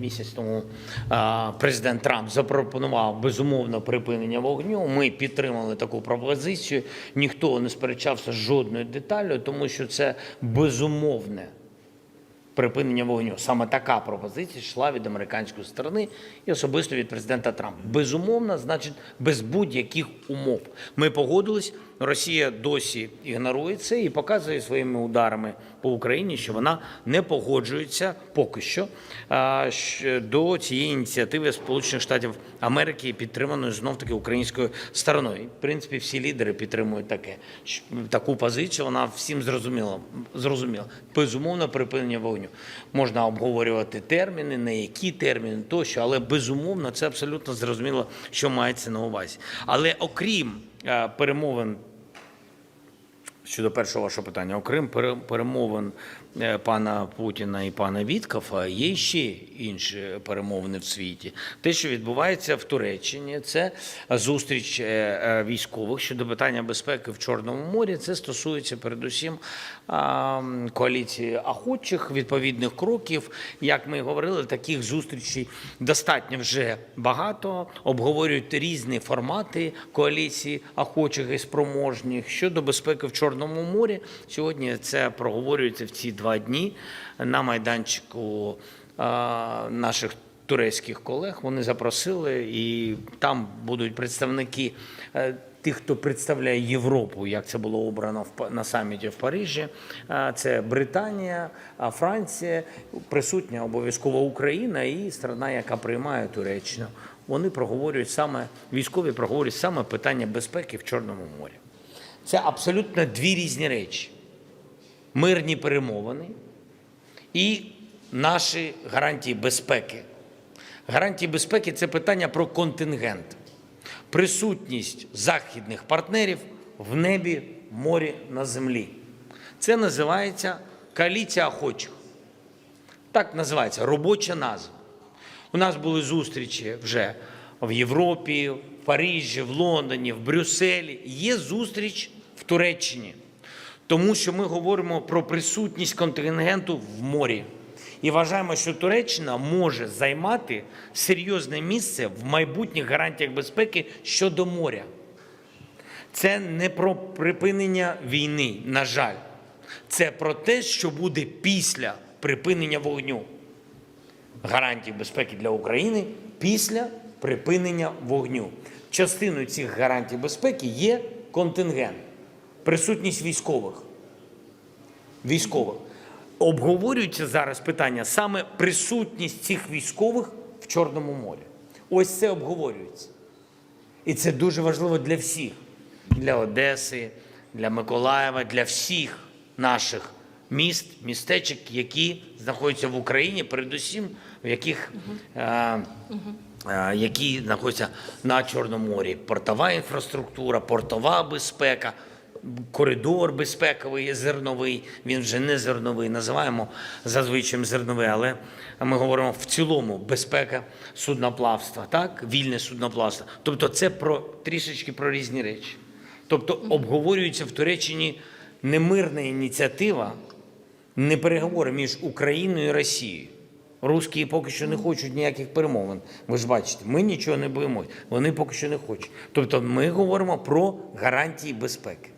Місяць тому президент Трамп запропонував безумовно припинення вогню. Ми підтримали таку пропозицію. Ніхто не сперечався з жодною деталлю, тому що це безумовне припинення вогню. Саме така пропозиція йшла від американської сторони і особисто від президента Трампа. Безумовно, значить, без будь-яких умов. Ми погодились. Росія досі ігнорує це і показує своїми ударами по Україні, що вона не погоджується поки що до цієї ініціативи Сполучених Штатів Америки, підтриманої знов таки українською стороною. В принципі, всі лідери підтримують таке таку позицію. Вона всім зрозуміла. Зрозуміла. Безумовно, припинення вогню. Можна обговорювати терміни, на які терміни тощо, але безумовно це абсолютно зрозуміло, що мається на увазі. Але окрім е, перемовин Щодо першого вашого питання, окрім перемовин пана Путіна і пана Віткафа, є ще інші перемовини в світі. Те, що відбувається в Туреччині, це зустріч е, е, військових щодо питання безпеки в Чорному морі. Це стосується передусім коаліції охочих, відповідних кроків. Як ми говорили, таких зустрічей достатньо вже багато. Обговорюють різні формати коаліції охочих і спроможних щодо безпеки в Чорному морі. Сьогодні це проговорюється в ці два дні на майданчику наших турецьких колег. Вони запросили, і там будуть представники. е, Тих, хто представляє Європу, як це було обрано на саміті в Парижі, це Британія, Франція, присутня обов'язково Україна і страна, яка приймає Туреччину. Вони проговорюють саме військові проговорюють саме питання безпеки в Чорному морі. Це абсолютно дві різні речі: мирні перемовини і наші гарантії безпеки. Гарантії безпеки це питання про контингент, присутність західних партнерів в небі, в морі, на землі. Це називається коаліція охочих. Так називається робоча назва. У нас були зустрічі вже в Європі, в Парижі, в Лондоні, в Брюсселі. Є зустріч в Туреччині, тому що ми говоримо про присутність контингенту в морі. І вважаємо, що Туреччина може займати серйозне місце в майбутніх гарантіях безпеки щодо моря. Це не про припинення війни, на жаль. Це про те, що буде після припинення вогню. Гарантій безпеки для України після припинення вогню. Частиною цих гарантій безпеки є контингент, присутність військових. Військових. Обговорюється зараз питання саме присутність цих військових в Чорному морі. Ось це обговорюється. І це дуже важливо для всіх: для Одеси, для Миколаєва, для всіх наших міст, містечок, які знаходяться в Україні, передусім, в яких е, е, які знаходяться на Чорному морі. Портова інфраструктура, портова безпека, коридор безпековий, зерновий. Він вже не зерновий, називаємо зазвичай зерновий, але ми говоримо в цілому безпека судноплавства, так? Вільне судноплавство. Тобто це про трішечки про різні речі. Тобто обговорюється в Туреччині не мирна ініціатива, не переговори між Україною і Росією. Русські поки що не хочуть ніяких перемовин. Ви ж бачите, ми нічого не боїмось. Вони поки що не хочуть. Тобто ми говоримо про гарантії безпеки.